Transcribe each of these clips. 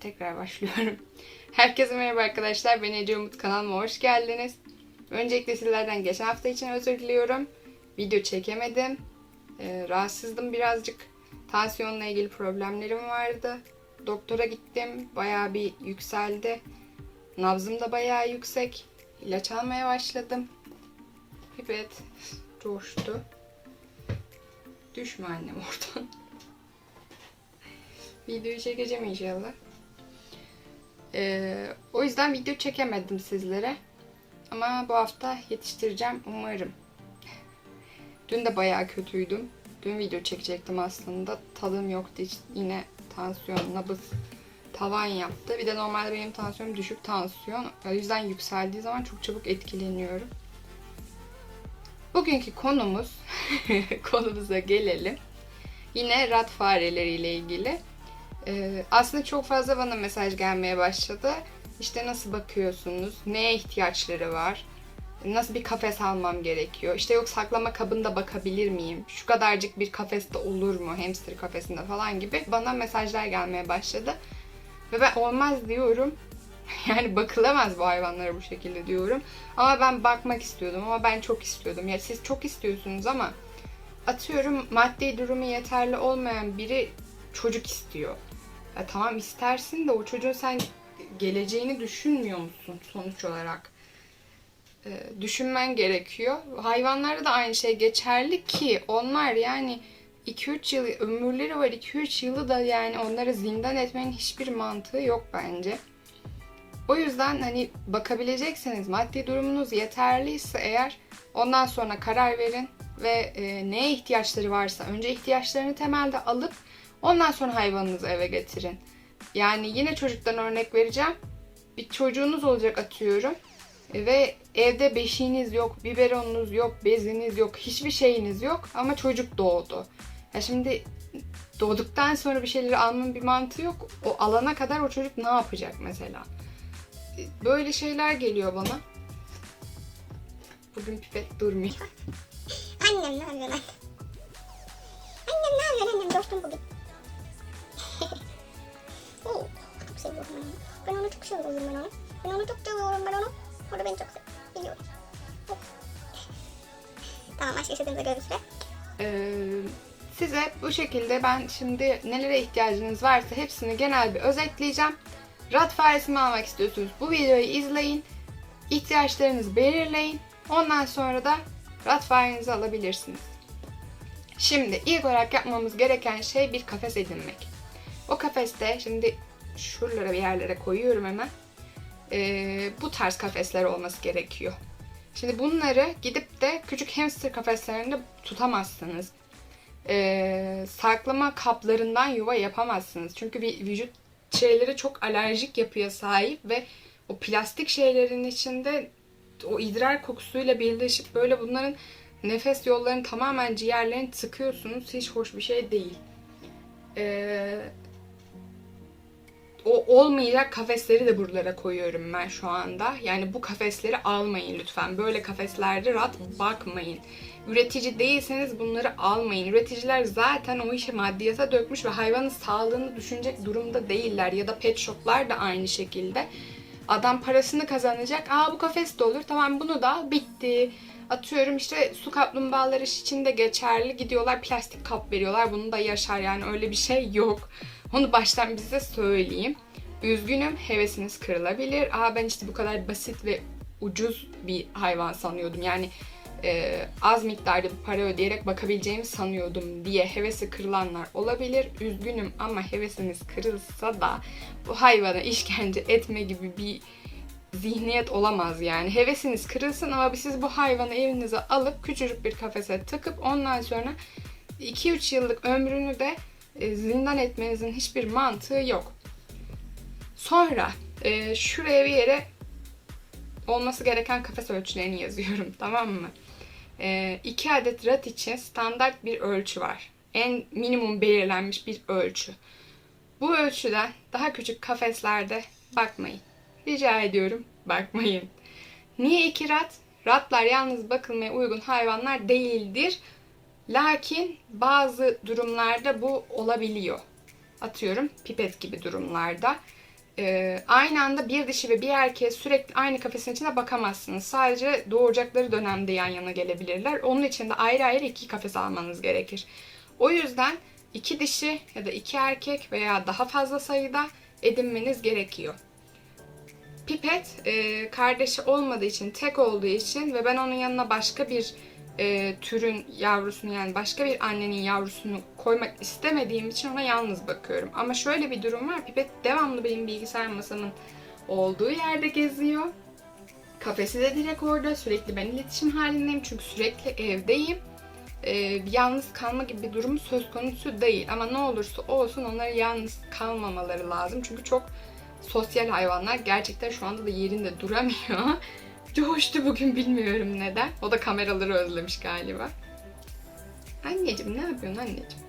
tekrar başlıyorum. Herkese merhaba arkadaşlar. Ben Ece Umut kanalıma hoş geldiniz. Öncelikle sizlerden geçen hafta için özür diliyorum. Video çekemedim. Ee, rahatsızdım birazcık. Tansiyonla ilgili problemlerim vardı. Doktora gittim. Bayağı bir yükseldi. Nabzım da bayağı yüksek. İlaç almaya başladım. Pipet coştu. Düşme annem oradan. Videoyu çekeceğim inşallah. Ee, o yüzden video çekemedim sizlere. Ama bu hafta yetiştireceğim umarım. Dün de bayağı kötüydüm. Dün video çekecektim aslında. Tadım yoktu hiç. Yine tansiyon, nabız tavan yaptı. Bir de normalde benim tansiyonum düşük tansiyon. O yüzden yükseldiği zaman çok çabuk etkileniyorum. Bugünkü konumuz, konumuza gelelim. Yine rat fareleriyle ilgili. Ee, aslında çok fazla bana mesaj gelmeye başladı. İşte nasıl bakıyorsunuz, neye ihtiyaçları var, nasıl bir kafes almam gerekiyor, işte yok saklama kabında bakabilir miyim, şu kadarcık bir kafeste olur mu, hamster kafesinde falan gibi bana mesajlar gelmeye başladı. Ve ben olmaz diyorum. Yani bakılamaz bu hayvanlara bu şekilde diyorum. Ama ben bakmak istiyordum ama ben çok istiyordum. Ya siz çok istiyorsunuz ama atıyorum maddi durumu yeterli olmayan biri çocuk istiyor. Ya tamam istersin de o çocuğun sen geleceğini düşünmüyor musun sonuç olarak? Ee, düşünmen gerekiyor. Hayvanlarda da aynı şey geçerli ki onlar yani 2-3 yıl ömürleri var 2-3 yılı da yani onları zindan etmenin hiçbir mantığı yok bence. O yüzden hani bakabilecekseniz maddi durumunuz yeterliyse eğer ondan sonra karar verin ve e, neye ihtiyaçları varsa önce ihtiyaçlarını temelde alıp ondan sonra hayvanınızı eve getirin. Yani yine çocuktan örnek vereceğim. Bir çocuğunuz olacak atıyorum e, ve evde beşiğiniz yok, biberonunuz yok, beziniz yok, hiçbir şeyiniz yok ama çocuk doğdu. Ya şimdi doğduktan sonra bir şeyleri almanın bir mantığı yok. O alana kadar o çocuk ne yapacak mesela? Böyle şeyler geliyor bana. Bugün pipet durmuyor. Annem ne yapıyor lan? Annem ne yapıyor annem dostum bugün. Oo, çok seviyorum ben onu. Ben onu çok seviyorum ben onu. Ben onu çok seviyorum ben onu. O da beni çok seviyor. Tamam başka istediğimizde görüşürüz. Ee, size bu şekilde ben şimdi nelere ihtiyacınız varsa hepsini genel bir özetleyeceğim. Rat faresi mi almak istiyorsunuz? Bu videoyu izleyin. İhtiyaçlarınızı belirleyin. Ondan sonra da rat farenizi alabilirsiniz. Şimdi ilk olarak yapmamız gereken şey bir kafes edinmek. O kafeste şimdi şuralara bir yerlere koyuyorum hemen. Ee, bu tarz kafesler olması gerekiyor. Şimdi bunları gidip de küçük hamster kafeslerinde tutamazsınız. Ee, saklama kaplarından yuva yapamazsınız. Çünkü bir vücut şeyleri çok alerjik yapıya sahip ve o plastik şeylerin içinde o idrar kokusuyla birleşip böyle bunların nefes yollarını tamamen ciğerlerini tıkıyorsunuz. Hiç hoş bir şey değil. Ee, o olmayacak kafesleri de buralara koyuyorum ben şu anda. Yani bu kafesleri almayın lütfen. Böyle kafeslerde rahat bakmayın. Üretici değilseniz bunları almayın. Üreticiler zaten o işi maddiyata dökmüş ve hayvanın sağlığını düşünecek durumda değiller. Ya da pet shoplar da aynı şekilde. Adam parasını kazanacak. Aa bu kafes de olur. Tamam bunu da. Bitti. Atıyorum işte su kaplumbağaları için de geçerli. Gidiyorlar plastik kap veriyorlar. Bunu da yaşar yani öyle bir şey yok. Onu baştan bize söyleyeyim. Üzgünüm hevesiniz kırılabilir. Aa ben işte bu kadar basit ve ucuz bir hayvan sanıyordum. Yani e, az miktarda bir para ödeyerek bakabileceğimi sanıyordum diye hevesi kırılanlar olabilir. Üzgünüm ama hevesiniz kırılsa da bu hayvana işkence etme gibi bir zihniyet olamaz yani. Hevesiniz kırılsın ama siz bu hayvanı evinize alıp küçücük bir kafese tıkıp ondan sonra 2-3 yıllık ömrünü de zindan etmenizin hiçbir mantığı yok. Sonra e, şuraya bir yere olması gereken kafes ölçülerini yazıyorum tamam mı? E, iki adet rat için standart bir ölçü var. En minimum belirlenmiş bir ölçü. Bu ölçüden daha küçük kafeslerde bakmayın. Rica ediyorum bakmayın. Niye iki rat? Ratlar yalnız bakılmaya uygun hayvanlar değildir. Lakin bazı durumlarda bu olabiliyor. Atıyorum pipet gibi durumlarda. Ee, aynı anda bir dişi ve bir erkeğe sürekli aynı kafesin içine bakamazsınız. Sadece doğuracakları dönemde yan yana gelebilirler. Onun için de ayrı ayrı iki kafes almanız gerekir. O yüzden iki dişi ya da iki erkek veya daha fazla sayıda edinmeniz gerekiyor. Pipet e, kardeşi olmadığı için, tek olduğu için ve ben onun yanına başka bir e, türün yavrusunu yani başka bir annenin yavrusunu koymak istemediğim için ona yalnız bakıyorum. Ama şöyle bir durum var. Pipet devamlı benim bilgisayar masamın olduğu yerde geziyor. Kafesi de direkt orada. Sürekli ben iletişim halindeyim çünkü sürekli evdeyim. Ee, yalnız kalma gibi bir durum söz konusu değil. Ama ne olursa olsun onlara yalnız kalmamaları lazım. Çünkü çok sosyal hayvanlar. Gerçekten şu anda da yerinde duramıyor. Coştu bugün bilmiyorum neden. O da kameraları özlemiş galiba. Anneciğim ne yapıyorsun anneciğim?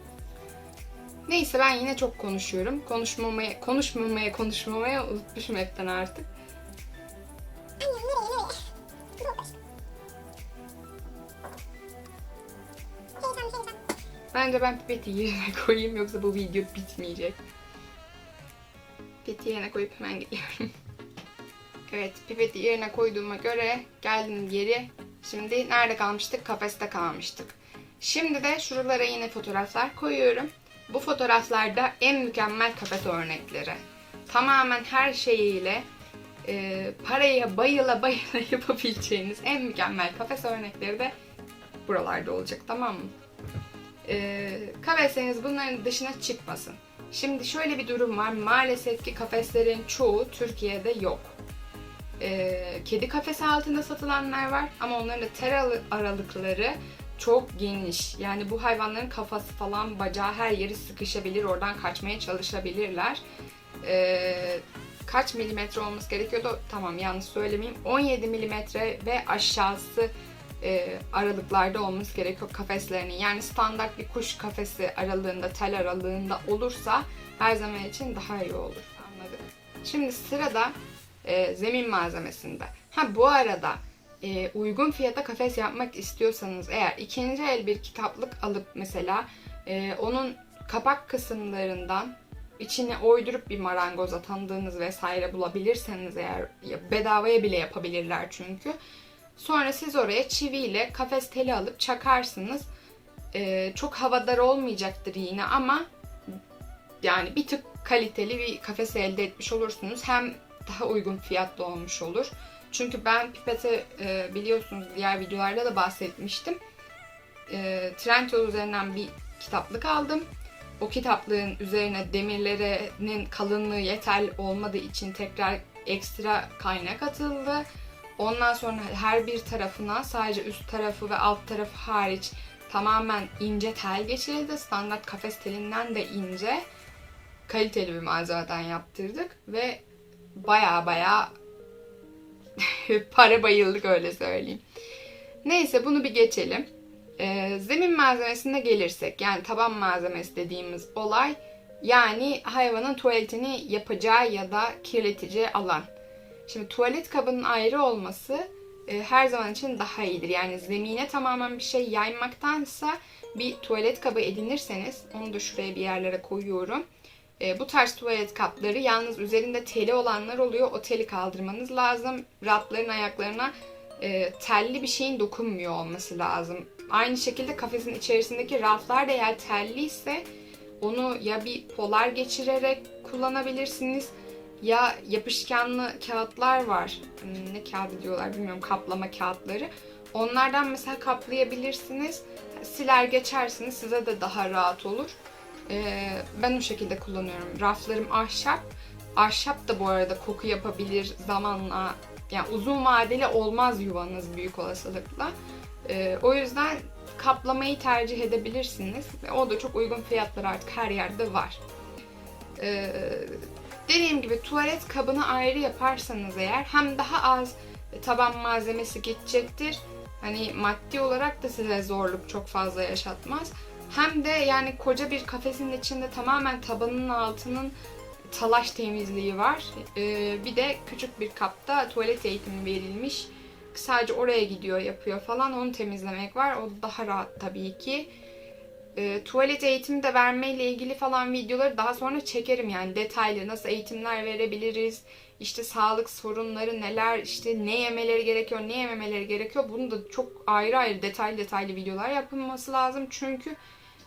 Neyse ben yine çok konuşuyorum. Konuşmamaya, konuşmamaya, konuşmamaya unutmuşum hepten artık. Bence ben pipeti yerine koyayım yoksa bu video bitmeyecek. Pipeti yerine koyup hemen gidiyorum. Evet pipeti yerine koyduğuma göre geldim geri. Şimdi nerede kalmıştık? Kafeste kalmıştık. Şimdi de şuralara yine fotoğraflar koyuyorum. Bu fotoğraflarda en mükemmel kafes örnekleri. Tamamen her şeyiyle e, paraya bayıla bayıla yapabileceğiniz en mükemmel kafes örnekleri de buralarda olacak tamam mı? e, kafesleriniz bunların dışına çıkmasın. Şimdi şöyle bir durum var. Maalesef ki kafeslerin çoğu Türkiye'de yok. E, kedi kafesi altında satılanlar var ama onların da ter alı- aralıkları çok geniş. Yani bu hayvanların kafası falan bacağı her yeri sıkışabilir. Oradan kaçmaya çalışabilirler. E, kaç milimetre olması gerekiyordu? Tamam yanlış söylemeyeyim. 17 milimetre ve aşağısı e, aralıklarda olması gerekiyor kafeslerinin. Yani standart bir kuş kafesi aralığında, tel aralığında olursa her zaman için daha iyi olur. Anladık. Şimdi sırada e, zemin malzemesinde. Ha bu arada e, uygun fiyata kafes yapmak istiyorsanız eğer ikinci el bir kitaplık alıp mesela e, onun kapak kısımlarından içine oydurup bir marangoza tanıdığınız vesaire bulabilirseniz eğer ya bedavaya bile yapabilirler çünkü. Sonra siz oraya çiviyle kafes teli alıp çakarsınız. Ee, çok havadar olmayacaktır yine ama yani bir tık kaliteli bir kafes elde etmiş olursunuz. Hem daha uygun fiyatlı olmuş olur. Çünkü ben pipete e, biliyorsunuz diğer videolarda da bahsetmiştim. E, Trendyol üzerinden bir kitaplık aldım. O kitaplığın üzerine demirlerinin kalınlığı yeterli olmadığı için tekrar ekstra kaynak atıldı. Ondan sonra her bir tarafına sadece üst tarafı ve alt tarafı hariç tamamen ince tel geçirildi. Standart kafes telinden de ince. Kaliteli bir malzemeden yaptırdık ve baya baya para bayıldık öyle söyleyeyim. Neyse bunu bir geçelim. Ee, zemin malzemesine gelirsek yani taban malzemesi dediğimiz olay yani hayvanın tuvaletini yapacağı ya da kirleteceği alan. Şimdi tuvalet kabının ayrı olması e, her zaman için daha iyidir. Yani zemine tamamen bir şey yaymaktansa bir tuvalet kabı edinirseniz, onu da şuraya bir yerlere koyuyorum. E, bu tarz tuvalet kapları yalnız üzerinde teli olanlar oluyor. O teli kaldırmanız lazım. Ratların ayaklarına e, telli bir şeyin dokunmuyor olması lazım. Aynı şekilde kafesin içerisindeki raflar da eğer telli ise onu ya bir polar geçirerek kullanabilirsiniz ya yapışkanlı kağıtlar var. Hmm, Ne kağıdı diyorlar bilmiyorum kaplama kağıtları. Onlardan mesela kaplayabilirsiniz. Siler geçersiniz size de daha rahat olur. Ee, ben o şekilde kullanıyorum. Raflarım ahşap. Ahşap da bu arada koku yapabilir zamanla. Yani uzun vadeli olmaz yuvanız büyük olasılıkla. Ee, o yüzden kaplamayı tercih edebilirsiniz. O da çok uygun fiyatlar artık her yerde var. Ee, dediğim gibi tuvalet kabını ayrı yaparsanız eğer hem daha az taban malzemesi geçecektir. Hani maddi olarak da size zorluk çok fazla yaşatmaz. Hem de yani koca bir kafesin içinde tamamen tabanının altının talaş temizliği var. Ee, bir de küçük bir kapta tuvalet eğitimi verilmiş. Sadece oraya gidiyor yapıyor falan onu temizlemek var. O daha rahat tabii ki. e, tuvalet eğitimi de vermeyle ilgili falan videoları daha sonra çekerim yani detaylı nasıl eğitimler verebiliriz işte sağlık sorunları neler işte ne yemeleri gerekiyor ne yememeleri gerekiyor bunu da çok ayrı ayrı detaylı detaylı videolar yapılması lazım çünkü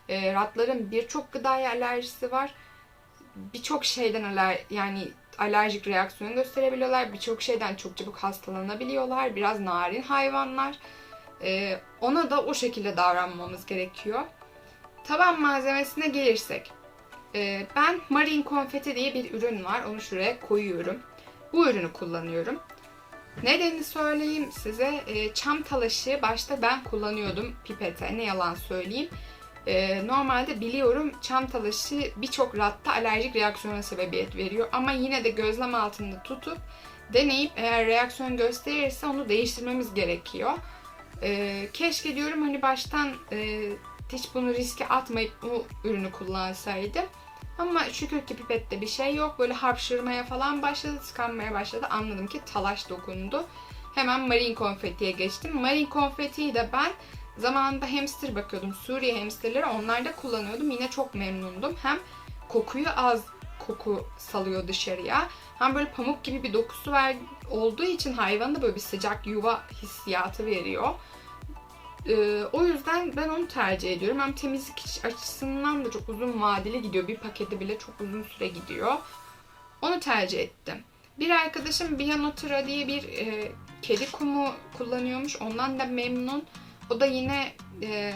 e, ratların birçok gıdaya alerjisi var birçok şeyden aler yani alerjik reaksiyon gösterebiliyorlar birçok şeyden çok çabuk hastalanabiliyorlar biraz narin hayvanlar e, ona da o şekilde davranmamız gerekiyor. Taban malzemesine gelirsek. e, ben Marine Confetti diye bir ürün var. Onu şuraya koyuyorum. Bu ürünü kullanıyorum. Nedenini söyleyeyim size. E, çam talaşı başta ben kullanıyordum pipete. Ne yalan söyleyeyim. E, normalde biliyorum çam talaşı birçok ratta alerjik reaksiyona sebebiyet veriyor. Ama yine de gözlem altında tutup deneyip eğer reaksiyon gösterirse onu değiştirmemiz gerekiyor. Ee, keşke diyorum hani baştan e, hiç bunu riske atmayıp bu ürünü kullansaydım. Ama şükür ki pipette bir şey yok. Böyle hapşırmaya falan başladı, tıkanmaya başladı. Anladım ki talaş dokundu. Hemen marine konfetiye geçtim. Marine konfetiyi de ben zamanında hamster bakıyordum. Suriye hamsterleri onlarda kullanıyordum. Yine çok memnundum. Hem kokuyu az koku salıyor dışarıya. Hem böyle pamuk gibi bir dokusu var olduğu için hayvana da böyle bir sıcak yuva hissiyatı veriyor. Ee, o yüzden ben onu tercih ediyorum. Hem temizlik açısından da çok uzun vadeli gidiyor. Bir paketi bile çok uzun süre gidiyor. Onu tercih ettim. Bir arkadaşım Bianotura diye bir e, kedi kumu kullanıyormuş. Ondan da memnun. O da yine e,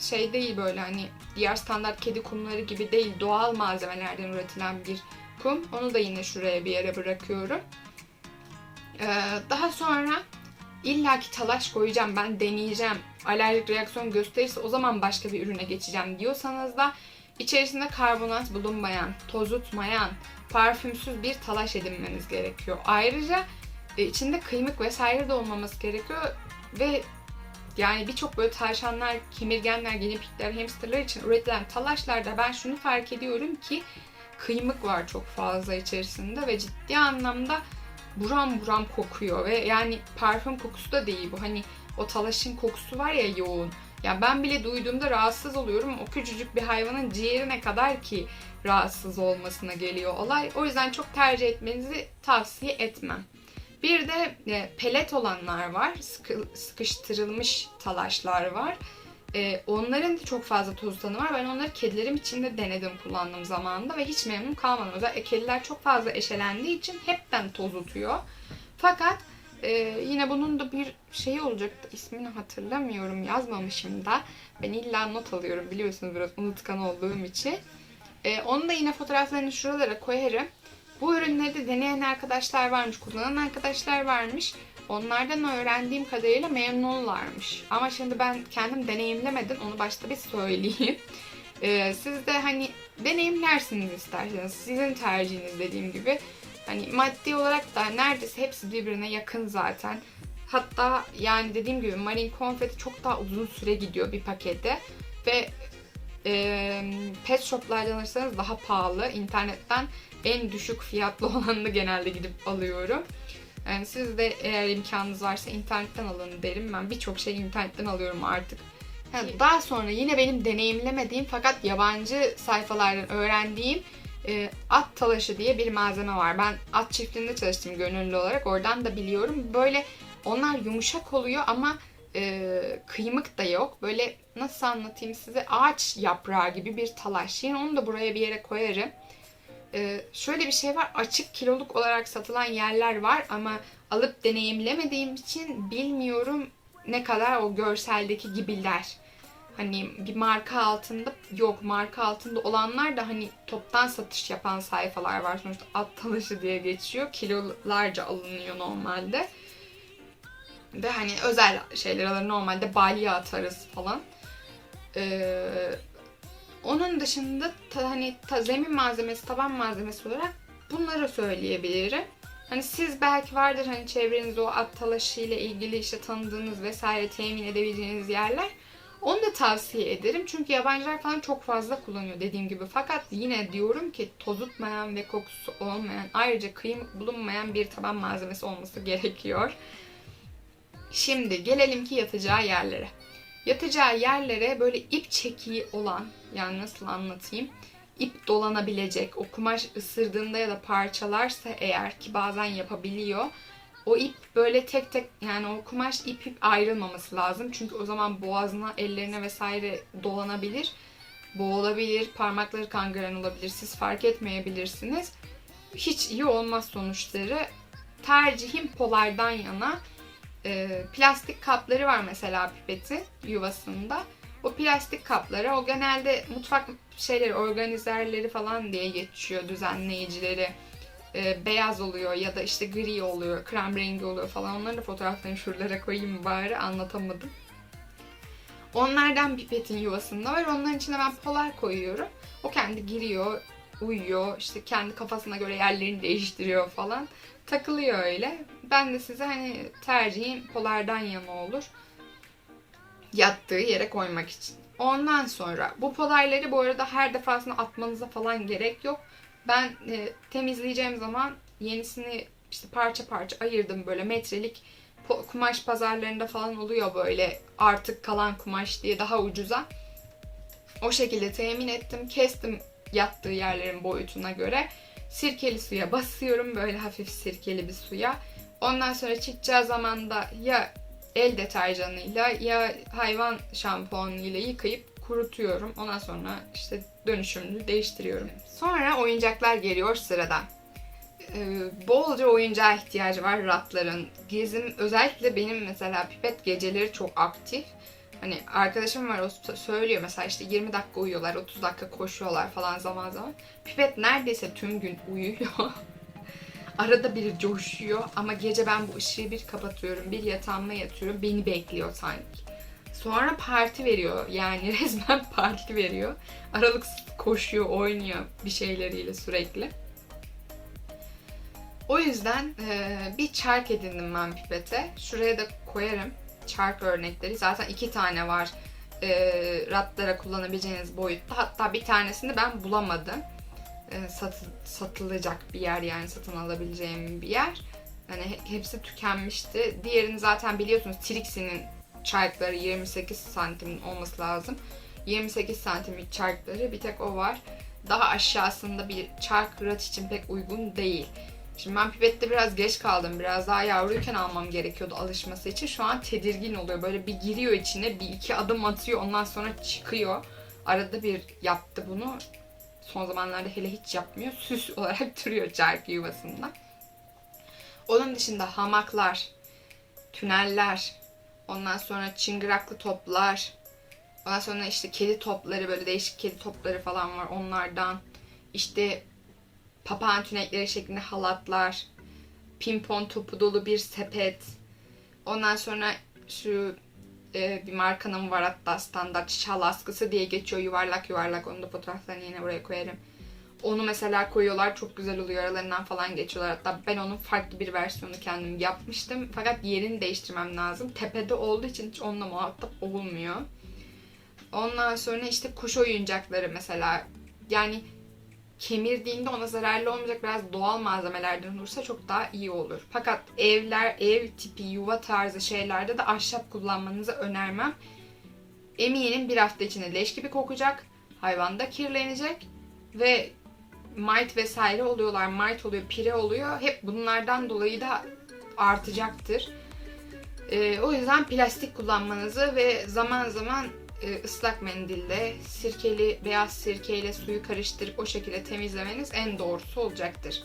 şey değil böyle hani diğer standart kedi kumları gibi değil. Doğal malzemelerden üretilen bir kum. Onu da yine şuraya bir yere bırakıyorum. Ee, daha sonra illaki talaş koyacağım ben deneyeceğim. Alerjik reaksiyon gösterirse o zaman başka bir ürüne geçeceğim diyorsanız da içerisinde karbonat bulunmayan, tozutmayan, parfümsüz bir talaş edinmeniz gerekiyor. Ayrıca e, içinde kıymık vesaire de olmaması gerekiyor ve yani birçok böyle tavşanlar, kemirgenler, genipikler, hamsterlar için üretilen talaşlarda ben şunu fark ediyorum ki kıymık var çok fazla içerisinde ve ciddi anlamda buram buram kokuyor ve yani parfüm kokusu da değil bu. Hani o talaşın kokusu var ya yoğun. Ya ben bile duyduğumda rahatsız oluyorum. O küçücük bir hayvanın ciğerine kadar ki rahatsız olmasına geliyor olay. O yüzden çok tercih etmenizi tavsiye etmem. Bir de e, pelet olanlar var. Sıkı, sıkıştırılmış talaşlar var. E, onların da çok fazla toz tanı var. Ben onları kedilerim için de denedim kullandığım zamanında ve hiç memnun kalmadım. Özellikle kediler çok fazla eşelendiği için hepten tozutuyor. Fakat e, yine bunun da bir şeyi olacaktı. İsmini hatırlamıyorum. Yazmamışım da. Ben illa not alıyorum biliyorsunuz biraz unutkan olduğum için. E, onu da yine fotoğraflarını şuralara koyarım. Bu ürünleri de deneyen arkadaşlar varmış, kullanan arkadaşlar varmış. Onlardan öğrendiğim kadarıyla memnunlarmış. Ama şimdi ben kendim deneyimlemedim. Onu başta bir söyleyeyim. Ee, siz de hani deneyimlersiniz isterseniz. Sizin tercihiniz dediğim gibi. Hani maddi olarak da neredeyse hepsi birbirine yakın zaten. Hatta yani dediğim gibi Marine Confetti çok daha uzun süre gidiyor bir pakete. Ve e, pet shoplardan alırsanız daha pahalı. İnternetten en düşük fiyatlı olanını genelde gidip alıyorum. Yani siz de eğer imkanınız varsa internetten alın derim. Ben birçok şey internetten alıyorum artık. Yani daha sonra yine benim deneyimlemediğim fakat yabancı sayfalardan öğrendiğim e, at talaşı diye bir malzeme var. Ben at çiftliğinde çalıştım gönüllü olarak. Oradan da biliyorum. Böyle onlar yumuşak oluyor ama e, kıymık da yok. Böyle nasıl anlatayım size ağaç yaprağı gibi bir talaş. Yine onu da buraya bir yere koyarım. Ee, şöyle bir şey var. Açık kiloluk olarak satılan yerler var ama alıp deneyimlemediğim için bilmiyorum ne kadar o görseldeki gibiler. Hani bir marka altında yok marka altında olanlar da hani toptan satış yapan sayfalar var. Sonuçta at talaşı diye geçiyor. Kilolarca alınıyor normalde. Ve hani özel şeyler alır. Normalde balya atarız falan. Ee, onun dışında ta, hani ta, zemin malzemesi, taban malzemesi olarak bunları söyleyebilirim. Hani siz belki vardır hani çevrenizde o at talaşı ile ilgili işte tanıdığınız vesaire temin edebileceğiniz yerler. Onu da tavsiye ederim. Çünkü yabancılar falan çok fazla kullanıyor dediğim gibi. Fakat yine diyorum ki tozutmayan ve kokusu olmayan ayrıca kıyım bulunmayan bir taban malzemesi olması gerekiyor. Şimdi gelelim ki yatacağı yerlere. Yatacağı yerlere böyle ip çekiği olan yani nasıl anlatayım? ip dolanabilecek, o kumaş ısırdığında ya da parçalarsa eğer ki bazen yapabiliyor. O ip böyle tek tek yani o kumaş ip ip ayrılmaması lazım. Çünkü o zaman boğazına, ellerine vesaire dolanabilir. Boğulabilir, parmakları kangren olabilir. Siz fark etmeyebilirsiniz. Hiç iyi olmaz sonuçları. Tercihim polardan yana. Ee, plastik kapları var mesela pipeti yuvasında. O plastik kapları o genelde mutfak şeyleri, organizerleri falan diye geçiyor düzenleyicileri. Ee, beyaz oluyor ya da işte gri oluyor, krem rengi oluyor falan. Onların da fotoğraflarını şuralara koyayım bari anlatamadım. Onlardan pipetin yuvasında var. Onların içine ben polar koyuyorum. O kendi giriyor, uyuyor, işte kendi kafasına göre yerlerini değiştiriyor falan. Takılıyor öyle. Ben de size hani tercihim polardan yana olur. Yattığı yere koymak için. Ondan sonra bu polarları bu arada her defasında atmanıza falan gerek yok. Ben e, temizleyeceğim zaman yenisini işte parça parça ayırdım böyle metrelik kumaş pazarlarında falan oluyor böyle artık kalan kumaş diye daha ucuza. O şekilde temin ettim. Kestim yattığı yerlerin boyutuna göre. Sirkeli suya basıyorum böyle hafif sirkeli bir suya. Ondan sonra çıkacağı zaman da ya el deterjanıyla ya hayvan şampuanıyla yıkayıp kurutuyorum. Ondan sonra işte dönüşümlü değiştiriyorum. Sonra oyuncaklar geliyor sırada. Ee, bolca oyuncağa ihtiyacı var ratların. Gezim özellikle benim mesela pipet geceleri çok aktif. Hani arkadaşım var o sö- söylüyor mesela işte 20 dakika uyuyorlar, 30 dakika koşuyorlar falan zaman zaman. Pipet neredeyse tüm gün uyuyor. Arada bir coşuyor ama gece ben bu ışığı bir kapatıyorum, bir yatağıma yatıyorum, beni bekliyor sanki. Sonra parti veriyor yani resmen parti veriyor. Aralıksız koşuyor, oynuyor bir şeyleriyle sürekli. O yüzden e, bir çark edindim ben pipete. Şuraya da koyarım çark örnekleri. Zaten iki tane var e, ratlara kullanabileceğiniz boyutta. Hatta bir tanesini ben bulamadım. E, satı- satılacak bir yer yani satın alabileceğim bir yer. Hani he- hepsi tükenmişti. Diğerini zaten biliyorsunuz Trixi'nin çarkları 28 santim olması lazım. 28 santimlik çarkları bir tek o var. Daha aşağısında bir çark rat için pek uygun değil. Şimdi ben pipette biraz geç kaldım. Biraz daha yavruyken almam gerekiyordu alışması için. Şu an tedirgin oluyor. Böyle bir giriyor içine, bir iki adım atıyor. Ondan sonra çıkıyor. Arada bir yaptı bunu. Son zamanlarda hele hiç yapmıyor. Süs olarak duruyor çark yuvasında. Onun dışında hamaklar, tüneller, ondan sonra çıngıraklı toplar, ondan sonra işte kedi topları, böyle değişik kedi topları falan var onlardan. İşte papağan tünekleri şeklinde halatlar, pimpon topu dolu bir sepet. Ondan sonra şu e, bir markanın var hatta standart şal askısı diye geçiyor yuvarlak yuvarlak. Onu da fotoğraflarını yine buraya koyarım. Onu mesela koyuyorlar çok güzel oluyor aralarından falan geçiyorlar. Hatta ben onun farklı bir versiyonu kendim yapmıştım. Fakat yerini değiştirmem lazım. Tepede olduğu için hiç onunla muhatap olmuyor. Ondan sonra işte kuş oyuncakları mesela. Yani kemirdiğinde ona zararlı olmayacak biraz doğal malzemelerden olursa çok daha iyi olur. Fakat evler, ev tipi, yuva tarzı şeylerde de ahşap kullanmanızı önermem. Eminim bir hafta içinde leş gibi kokacak. Hayvan da kirlenecek. Ve mite vesaire oluyorlar. Mite oluyor, pire oluyor. Hep bunlardan dolayı da artacaktır. Ee, o yüzden plastik kullanmanızı ve zaman zaman ıslak mendille, sirkeli, beyaz sirkeyle suyu karıştırıp o şekilde temizlemeniz en doğrusu olacaktır.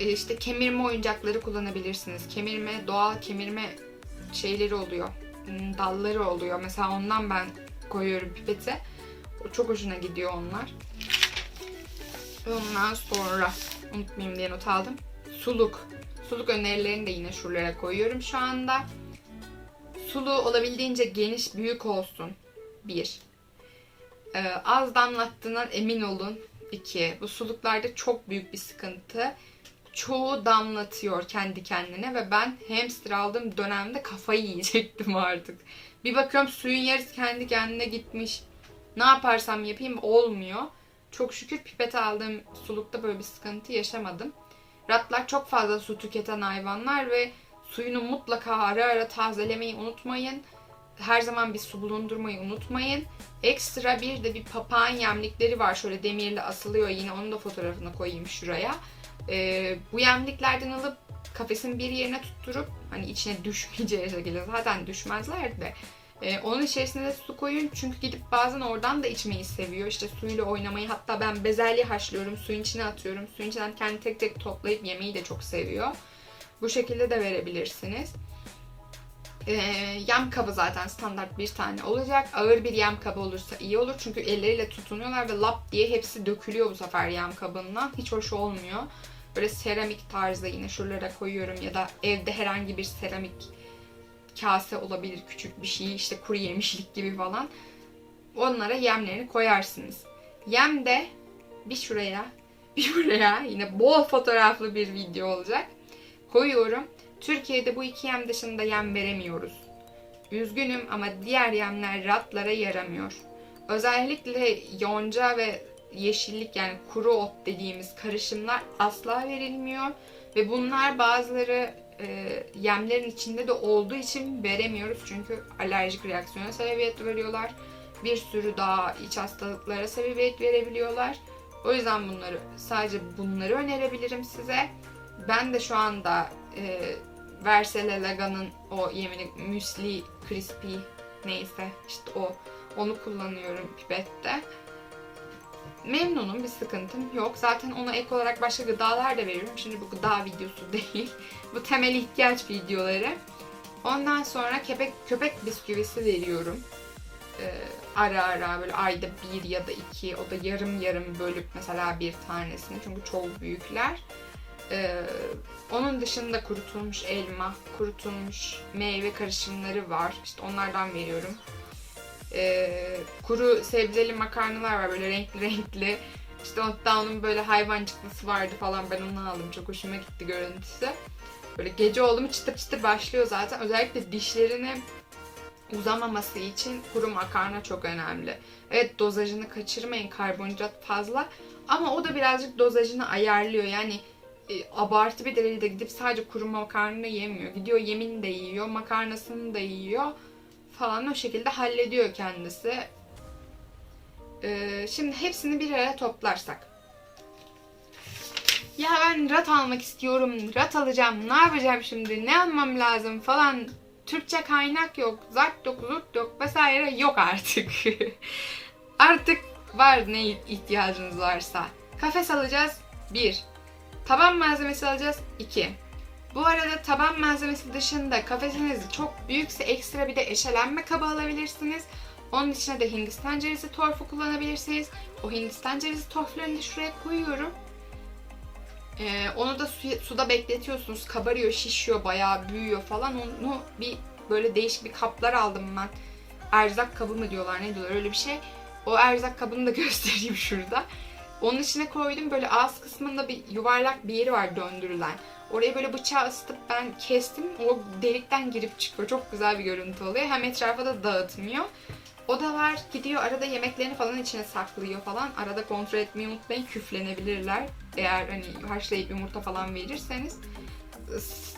E, işte kemirme oyuncakları kullanabilirsiniz. Kemirme, doğal kemirme şeyleri oluyor. Hmm, Dalları oluyor. Mesela ondan ben koyuyorum pipete. O çok hoşuna gidiyor onlar. Ondan sonra unutmayayım diye not aldım. Suluk. Suluk önerilerini de yine şuralara koyuyorum şu anda. Suluğu olabildiğince geniş, büyük olsun. 1. Ee, az damlattığından emin olun. 2. Bu suluklarda çok büyük bir sıkıntı. Çoğu damlatıyor kendi kendine ve ben hamster aldığım dönemde kafayı yiyecektim artık. Bir bakıyorum suyun yarısı kendi kendine gitmiş. Ne yaparsam yapayım olmuyor. Çok şükür pipet aldığım sulukta böyle bir sıkıntı yaşamadım. Ratlar çok fazla su tüketen hayvanlar ve suyunu mutlaka ara ara tazelemeyi unutmayın. Her zaman bir su bulundurmayı unutmayın. Ekstra bir de bir papağan yemlikleri var. Şöyle demirle asılıyor. Yine onun da fotoğrafını koyayım şuraya. Ee, bu yemliklerden alıp kafesin bir yerine tutturup hani içine düşmeyeceği şekilde zaten düşmezler de e, onun içerisine de su koyun çünkü gidip bazen oradan da içmeyi seviyor. İşte suyla oynamayı hatta ben bezelye haşlıyorum suyun içine atıyorum. Suyun içinden kendi tek tek toplayıp yemeyi de çok seviyor. Bu şekilde de verebilirsiniz. Ee, yem kabı zaten standart bir tane olacak. Ağır bir yem kabı olursa iyi olur. Çünkü elleriyle tutunuyorlar ve lap diye hepsi dökülüyor bu sefer yem kabından. Hiç hoş olmuyor. Böyle seramik tarzı yine şuralara koyuyorum ya da evde herhangi bir seramik kase olabilir küçük bir şey işte kuru yemişlik gibi falan. Onlara yemlerini koyarsınız. Yem de bir şuraya bir buraya yine bol fotoğraflı bir video olacak. Koyuyorum. Türkiye'de bu iki yem dışında yem veremiyoruz. Üzgünüm ama diğer yemler ratlara yaramıyor. Özellikle yonca ve yeşillik yani kuru ot dediğimiz karışımlar asla verilmiyor. Ve bunlar bazıları e, yemlerin içinde de olduğu için veremiyoruz. Çünkü alerjik reaksiyona sebebiyet veriyorlar. Bir sürü daha iç hastalıklara sebebiyet verebiliyorlar. O yüzden bunları sadece bunları önerebilirim size. Ben de şu anda e, Versele Laga'nın o yemini müsli crispy neyse işte o onu kullanıyorum pipette. Memnunum bir sıkıntım yok. Zaten ona ek olarak başka gıdalar da veriyorum. Şimdi bu gıda videosu değil. bu temel ihtiyaç videoları. Ondan sonra köpek köpek bisküvisi veriyorum. Ee, ara ara böyle ayda bir ya da iki o da yarım yarım bölüp mesela bir tanesini çünkü çok büyükler. Ee, onun dışında kurutulmuş elma, kurutulmuş meyve karışımları var. İşte onlardan veriyorum. Ee, kuru sebzeli makarnalar var böyle renkli renkli. İşte hatta onun böyle hayvancıklısı vardı falan ben onu aldım. Çok hoşuma gitti görüntüsü. Böyle gece oldu mu çıtır çıtır başlıyor zaten. Özellikle dişlerini uzamaması için kuru makarna çok önemli. Evet dozajını kaçırmayın karbonhidrat fazla ama o da birazcık dozajını ayarlıyor. Yani abartı bir derecede gidip sadece kuru makarna yemiyor. Gidiyor yemin de yiyor, makarnasını da yiyor falan o şekilde hallediyor kendisi. Ee, şimdi hepsini bir araya toplarsak. Ya ben rat almak istiyorum, rat alacağım, ne yapacağım şimdi, ne almam lazım falan. Türkçe kaynak yok, zart yok, zurt yok vesaire yok artık. artık var ne ihtiyacınız varsa. Kafes alacağız, bir. Taban malzemesi alacağız, iki. Bu arada taban malzemesi dışında kafesiniz çok büyükse ekstra bir de eşelenme kabı alabilirsiniz. Onun içine de Hindistan cevizi torfu kullanabilirsiniz. O Hindistan cevizi torflarını şuraya koyuyorum. Ee, onu da su, suda bekletiyorsunuz. Kabarıyor, şişiyor, bayağı büyüyor falan. Onu bir böyle değişik bir kaplar aldım ben. Erzak kabı mı diyorlar, ne diyorlar öyle bir şey. O erzak kabını da göstereyim şurada. Onun içine koydum. Böyle ağız kısmında bir yuvarlak bir yeri var döndürülen. Oraya böyle bıçağı ısıtıp ben kestim. O delikten girip çıkıyor. Çok güzel bir görüntü oluyor. Hem etrafa da dağıtmıyor. O da var. Gidiyor arada yemeklerini falan içine saklıyor falan. Arada kontrol etmeyi unutmayın. Küflenebilirler. Eğer hani haşlayıp yumurta falan verirseniz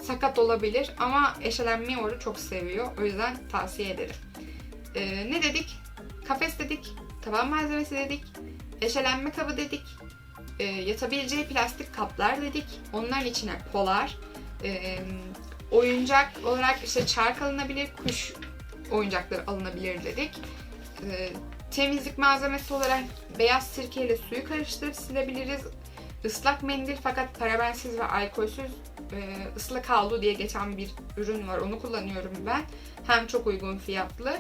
sakat olabilir ama eşelenmeyi orada çok seviyor. O yüzden tavsiye ederim. Ee, ne dedik? Kafes dedik. Taban malzemesi dedik. Eşelenme kabı dedik e, yatabileceği plastik kaplar dedik. Onların içine polar, e, oyuncak olarak işte çark alınabilir, kuş oyuncakları alınabilir dedik. E, temizlik malzemesi olarak beyaz sirke ile suyu karıştırıp silebiliriz. Islak mendil fakat parabensiz ve alkolsüz e, ıslak havlu diye geçen bir ürün var. Onu kullanıyorum ben. Hem çok uygun fiyatlı.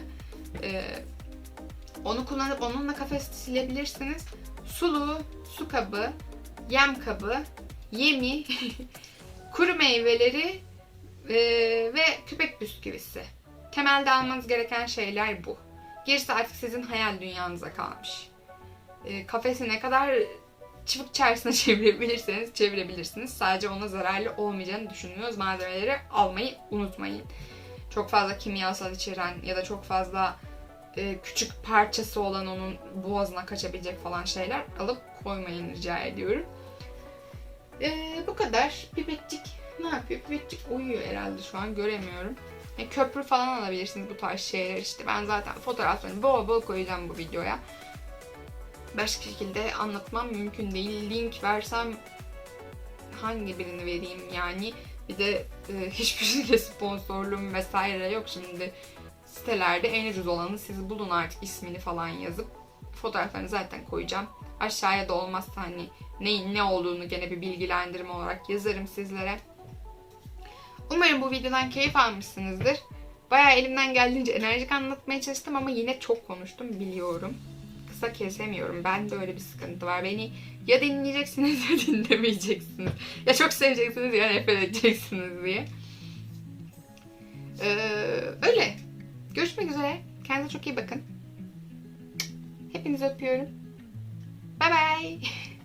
E, onu kullanıp onunla kafesi silebilirsiniz. Sulu, su kabı, yem kabı, yemi, kuru meyveleri e, ve köpek bisküvisi. Temelde almanız gereken şeyler bu. Gerisi artık sizin hayal dünyanıza kalmış. E, kafesi ne kadar çıvık çaresine çevirebilirseniz çevirebilirsiniz. Sadece ona zararlı olmayacağını düşünüyoruz. Malzemeleri almayı unutmayın. Çok fazla kimyasal içeren ya da çok fazla e, küçük parçası olan onun boğazına kaçabilecek falan şeyler alıp koymayın rica ediyorum. E, bu kadar. Pipetçik ne yapıyor? Pipetçik uyuyor herhalde şu an göremiyorum. Yani köprü falan alabilirsiniz bu tarz şeyler işte. Ben zaten fotoğraflarını bol bol koyacağım bu videoya. Başka şekilde anlatmam mümkün değil. Link versem hangi birini vereyim yani. Bir de e, hiçbir şekilde sponsorluğum vesaire yok şimdi. Sitelerde en ucuz olanı siz bulun artık ismini falan yazıp fotoğraflarını zaten koyacağım. Aşağıya da olmazsa hani neyin ne olduğunu gene bir bilgilendirme olarak yazarım sizlere. Umarım bu videodan keyif almışsınızdır. Bayağı elimden geldiğince enerjik anlatmaya çalıştım ama yine çok konuştum biliyorum. Kısa kesemiyorum. Ben de öyle bir sıkıntı var. Beni ya dinleyeceksiniz ya dinlemeyeceksiniz. Ya çok seveceksiniz ya nefret edeceksiniz diye. Ee, öyle. Görüşmek üzere. Kendinize çok iyi bakın. Hepinizi öpüyorum. Bye bye.